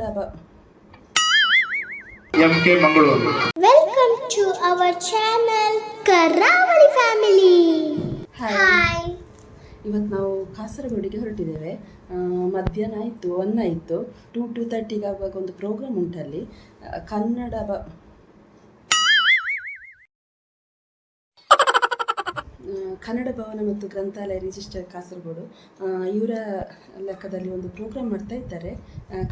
Kannada MK M K Mangaluru welcome to our channel Karavali Family. Hi ಇವತ್ತು ನಾವು ಕಾಸರಗೋಡಿಗೆ ಹೊರಟಿದ್ದೇವೆ. ಆ, ಮಧ್ಯಾಹ್ನ ಆಯಿತು ಒನ್ ಆಯಿತು. ಟೂ ಟು ತರ್ಟಿಗೆ ಆಗುವಾಗ ಒಂದು ಪ್ರೋಗ್ರಾಮ್ ಉಂಟಲ್ಲಿ. ಕನ್ನಡ ಬ ಕನ್ನಡ ಭವನ ಮತ್ತು ಗ್ರಂಥಾಲಯ ರಿಜಿಸ್ಟರ್ ಕಾಸರಗೋಡು ಇವರ ಲೆಕ್ಕದಲ್ಲಿ ಒಂದು ಪ್ರೋಗ್ರಾಮ್ ಮಾಡ್ತಾ ಇದ್ದಾರೆ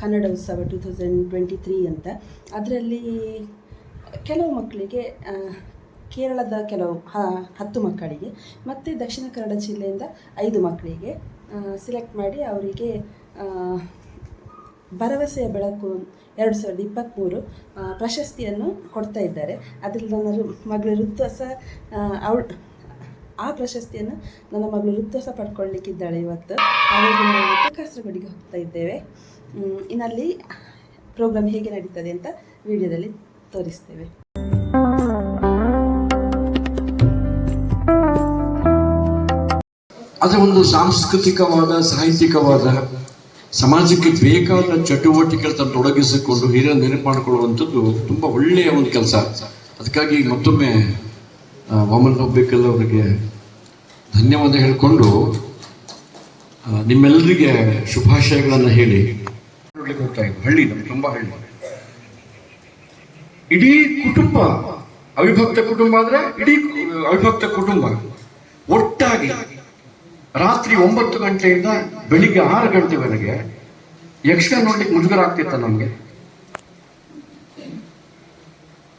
ಕನ್ನಡ ಉತ್ಸವ ಟೂ ತೌಸಂಡ್ ಟ್ವೆಂಟಿ ತ್ರೀ ಅಂತ. ಅದರಲ್ಲಿ ಕೆಲವು ಮಕ್ಕಳಿಗೆ ಕೇರಳದ ಕೆಲವು ಹತ್ತು ಮಕ್ಕಳಿಗೆ ಮತ್ತು ದಕ್ಷಿಣ ಕನ್ನಡ ಜಿಲ್ಲೆಯಿಂದ ಐದು ಮಕ್ಕಳಿಗೆ ಸಿಲೆಕ್ಟ್ ಮಾಡಿ ಅವರಿಗೆ ಭರವಸೆಯ ಬೆಳಕು ಎರಡು ಸಾವಿರದ ಇಪ್ಪತ್ತ್ಮೂರು ಪ್ರಶಸ್ತಿಯನ್ನು ಕೊಡ್ತಾ ಇದ್ದಾರೆ. ಅದರಲ್ಲಿ ನನ್ನ ಮಗಳ ಮಗಳು ಋತ್ವಸ ಅವಳು ಆ ಪ್ರಶಸ್ತಿಯನ್ನು ನನ್ನ ಮಗಳು ಋತ್ವಸ ಪಡ್ಕೊಳ್ಳಿಕ್ಕಿದ್ದಾಳೆ ಇವತ್ತು. ಹಾಗಾಗಿ ನಾವು ಕಾಸರಗೋಡಿಗೆ ಹೋಗ್ತಾ ಇದ್ದೇವೆ. ಇನ್ನಲ್ಲಿ ಪ್ರೋಗ್ರಾಮ್ ಹೇಗೆ ನಡೀತದೆ ಅಂತ ವಿಡಿಯೋದಲ್ಲಿ ತೋರಿಸ್ತೇವೆ. ಅದು ಒಂದು ಸಾಂಸ್ಕೃತಿಕವಾದ, ಸಾಹಿತ್ಯಿಕವಾದ, ಸಮಾಜಕ್ಕೆ ಬೇಕಾದ ಚಟುವಟಿಕೆಗಳನ್ನು ತೊಡಗಿಸಿಕೊಂಡು ಹಿರಿಯ ನೆನಪು ಮಾಡಿಕೊಳ್ಳುವಂಥದ್ದು ತುಂಬ ಒಳ್ಳೆಯ ಒಂದು ಕೆಲಸ. ಅದಕ್ಕಾಗಿ ಮತ್ತೊಮ್ಮೆ ವಾಮನ್ ಒಬ್ಬೇಕಲ್ ಅವರಿಗೆ ಧನ್ಯವಾದ ಹೇಳಿಕೊಂಡು ನಿಮ್ಮೆಲ್ಲರಿಗೆ ಶುಭಾಶಯಗಳನ್ನು ಹೇಳಿ. ಹೋಗ್ತಾ ಇದ್ದೀವಿ ಹಳ್ಳಿ ನಮ್ಗೆ ತುಂಬ ಹಳ್ಳಿ. ಇಡೀ ಕುಟುಂಬ, ಅವಿಭಕ್ತ ಕುಟುಂಬ ಅಂದ್ರೆ ಇಡೀ, ಅವಿಭಕ್ತ ಕುಟುಂಬ ಒಟ್ಟಾಗಿ ರಾತ್ರಿ ಒಂಬತ್ತು ಗಂಟೆಯಿಂದ ಬೆಳಿಗ್ಗೆ ಆರು ಗಂಟೆವರೆಗೆ ಯಕ್ಷಗಾನ ನೋಡ್ಲಿಕ್ಕೆ ಮುಜುಗರ ಆಗ್ತಿತ್ತ ನಮ್ಗೆ?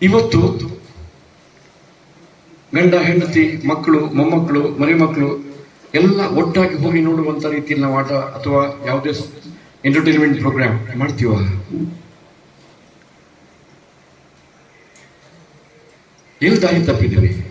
ಇವತ್ತು ಗಂಡ, ಹೆಂಡತಿ, ಮಕ್ಕಳು, ಮೊಮ್ಮಕ್ಕಳು, ಮರಿಮಕ್ಕಳು ಎಲ್ಲ ಒಟ್ಟಾಗಿ ಹೋಗಿ ನೋಡುವಂತ ರೀತಿಯಲ್ಲಿ ನಾವು ಆಟ ಅಥವಾ ಯಾವುದೇ ಎಂಟರ್ಟೈನ್ಮೆಂಟ್ ಪ್ರೋಗ್ರಾಮ್ ಮಾಡ್ತೀವ? ಎಲ್ಲಿ ದಾರಿ ತಪ್ಪಿದ್ದೀವಿ.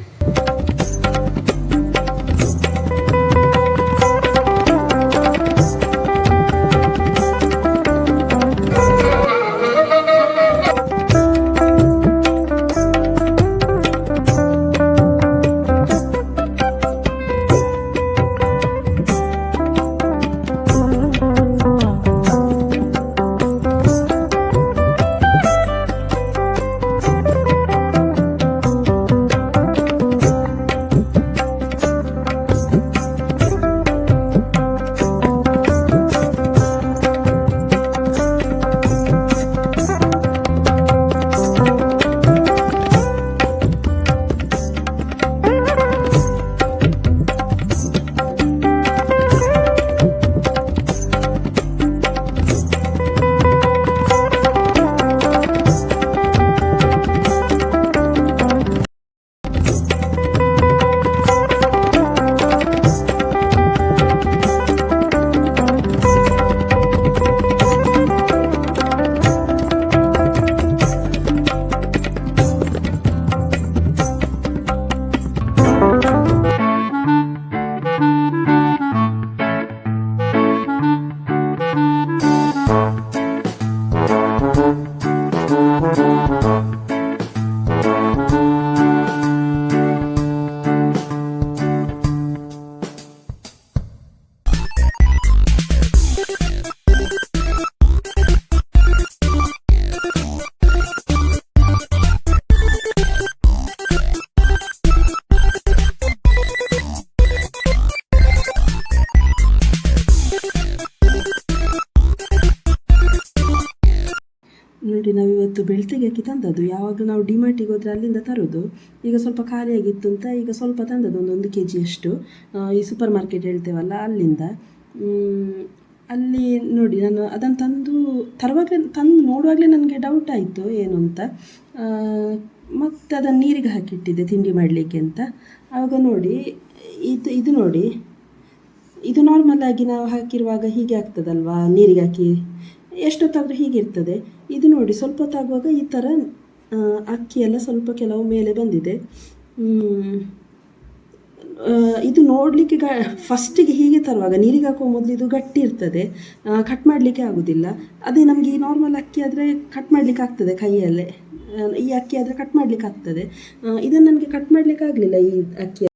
ನೋಡಿ ನಾವು ಇವತ್ತು ಬೆಳ್ತಿಗೆ ಹಾಕಿ ತಂದದ್ದು. ಯಾವಾಗ ನಾವು ಡಿಮಾರ್ಟಿಗೆ ಹೋದರೆ ಅಲ್ಲಿಂದ ತರೋದು. ಈಗ ಸ್ವಲ್ಪ ಖಾಲಿಯಾಗಿತ್ತು ಅಂತ ಈಗ ಸ್ವಲ್ಪ ತಂದದ್ದು ಒಂದು ಕೆ ಜಿಯಷ್ಟು ಈ ಸೂಪರ್ ಮಾರ್ಕೆಟ್ ಹೇಳ್ತೇವಲ್ಲ ಅಲ್ಲಿಂದ. ಅಲ್ಲಿ ನೋಡಿ ನಾನು ಅದನ್ನು ತಂದು ತರುವಾಗಲೇ ತಂದು ನೋಡುವಾಗಲೇ ನನಗೆ ಡೌಟ್ ಆಯಿತು ಏನು ಅಂತ. ಮತ್ತು ಅದನ್ನು ನೀರಿಗೆ ಹಾಕಿಟ್ಟಿದ್ದೆ ತಿಂಡಿ ಮಾಡಲಿಕ್ಕೆ ಅಂತ. ಆವಾಗ ನೋಡಿ, ಇದು ಇದು ನೋಡಿ, ಇದು ನಾರ್ಮಲ್ ಆಗಿ ನಾವು ಹಾಕಿರುವಾಗ ಹೀಗೆ ಆಗ್ತದಲ್ವಾ? ನೀರಿಗೆ ಹಾಕಿ ಎಷ್ಟೊತ್ತಾದರೂ ಹೀಗಿರ್ತದೆ. ಇದು ನೋಡಿ ಸ್ವಲ್ಪ ಹೊತ್ತಾಗುವಾಗ ಈ ಥರ ಅಕ್ಕಿ ಎಲ್ಲ ಸ್ವಲ್ಪ ಕೆಲವು ಮೇಲೆ ಬಂದಿದೆ. ಇದು ನೋಡಲಿಕ್ಕೆ ಗ ಫಸ್ಟಿಗೆ ಹೀಗೆ ತರುವಾಗ, ನೀರಿಗೆ ಹಾಕುವ ಮೊದಲು ಇದು ಗಟ್ಟಿ ಇರ್ತದೆ. ಕಟ್ ಮಾಡಲಿಕ್ಕೆ ಆಗೋದಿಲ್ಲ. ಅದೇ ನಮಗೆ ಈ ನಾರ್ಮಲ್ ಅಕ್ಕಿ ಆದರೆ ಕಟ್ ಮಾಡಲಿಕ್ಕೆ ಆಗ್ತದೆ ಕೈಯಲ್ಲೇ. ಈ ಅಕ್ಕಿ ಆದರೆ ಕಟ್ ಮಾಡಲಿಕ್ಕೆ ಆಗ್ತದೆ. ಇದನ್ನು ನನಗೆ ಕಟ್ ಮಾಡಲಿಕ್ಕೆ ಆಗಲಿಲ್ಲ ಈ ಅಕ್ಕಿ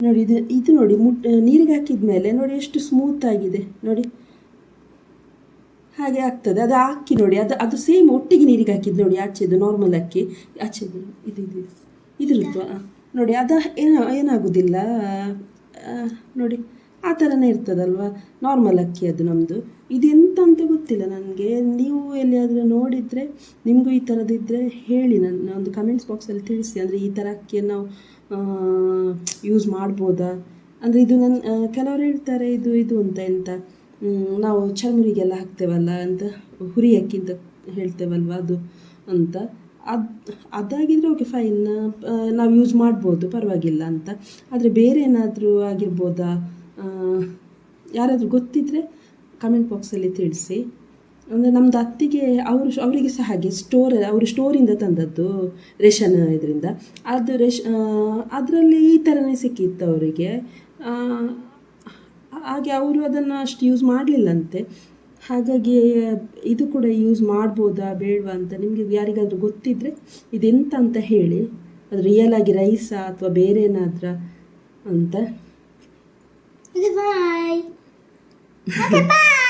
ನೋಡಿ, ಇದು ಇದು ನೋಡಿ ಮುಟ್ ನೀರಿಗೆ ಹಾಕಿದ ಮೇಲೆ ನೋಡಿ ಎಷ್ಟು ಸ್ಮೂತ್ ಆಗಿದೆ. ನೋಡಿ. ಹಾಗೆ ಆಗ್ತದೆ. ಅದು ಹಾಕಿ ನೋಡಿ. ಅದು ಅದು ಸೇಮ್ ಒಟ್ಟಿಗೆ ನೀರಿಗೆ ಹಾಕಿದ್ದು ನೋಡಿ. ಆಚೆದು ನಾರ್ಮಲ್ ಅಕ್ಕಿ ಆಚೆದು ಇದು ಇದು ಇದಿರುತ್ತೋ ನೋಡಿ ಅದು ಏನ ಏನಾಗೋದಿಲ್ಲ. ನೋಡಿ ಆ ಥರನೇ ಇರ್ತದಲ್ವ? ನಾರ್ಮಲ್ ಅಕ್ಕಿ ಅದು ನಮ್ಮದು ಇದೆಂತ ಅಂತ ಗೊತ್ತಿಲ್ಲ ನನಗೆ. ನೀವು ಎಲ್ಲಿಯಾದರೂ ನೋಡಿದರೆ ನಿಮಗೂ ಈ ಥರದಿದ್ದರೆ ಹೇಳಿ. ನನ್ನ ಒಂದು ಕಮೆಂಟ್ಸ್ ಬಾಕ್ಸಲ್ಲಿ ತಿಳಿಸಿ. ಅಂದರೆ ಈ ಥರ ಅಕ್ಕಿಯನ್ನು ನಾವು ಯೂಸ್ ಮಾಡ್ಬೋದಾ? ಅಂದರೆ ಇದು ನನ್ನ ಕೆಲವರು ಹೇಳ್ತಾರೆ ಇದು ಇದು ಅಂತ ಎಂತ? ನಾವು ಚರ್ಮುರಿಗೆಲ್ಲ ಹಾಕ್ತೇವಲ್ಲ ಅಂತ, ಹುರಿ ಅಕ್ಕಿ ಅಂತ ಹೇಳ್ತೇವಲ್ವ ಅದು ಅಂತ. ಅದು ಅದಾಗಿದ್ದರೆ ಓಕೆ ಫೈನ್ ನಾವು ಯೂಸ್ ಮಾಡ್ಬೋದು, ಪರವಾಗಿಲ್ಲ ಅಂತ. ಆದರೆ ಬೇರೆ ಏನಾದರೂ ಆಗಿರ್ಬೋದಾ? ಯಾರಾದರೂ ಗೊತ್ತಿದ್ದರೆ ಕಮೆಂಟ್ ಬಾಕ್ಸಲ್ಲಿ ತಿಳಿಸಿ. ಅಂದರೆ ನಮ್ಮದು ಅತ್ತಿಗೆ, ಅವರು, ಅವರಿಗೆ ಸಹ ಹಾಗೆ ಸ್ಟೋರ್ ಅವರು ಸ್ಟೋರಿಂದ ತಂದದ್ದು ರೇಷನ್ ಇದರಿಂದ. ಅದು ರೇಷ್ ಅದರಲ್ಲಿ ಈ ಥರನೇ ಸಿಕ್ಕಿತ್ತು ಅವರಿಗೆ. ಹಾಗೆ ಅವರು ಅದನ್ನು ಅಷ್ಟು ಯೂಸ್ ಮಾಡಲಿಲ್ಲಂತೆ. ಹಾಗಾಗಿ ಇದು ಕೂಡ ಯೂಸ್ ಮಾಡ್ಬೋದಾ ಬೇಡವಾ ಅಂತ ನಿಮಗೆ ಯಾರಿಗಾದರೂ ಗೊತ್ತಿದ್ದರೆ ಇದೆಂತ ಅಂತ ಹೇಳಿ. ಅದು ರಿಯಲ್ ಆಗಿ ರೈಸಾ ಅಥವಾ ಬೇರೆ ಏನಾದ್ರ ಅಂತ. ಬಾಯ್ ಬಾಯ್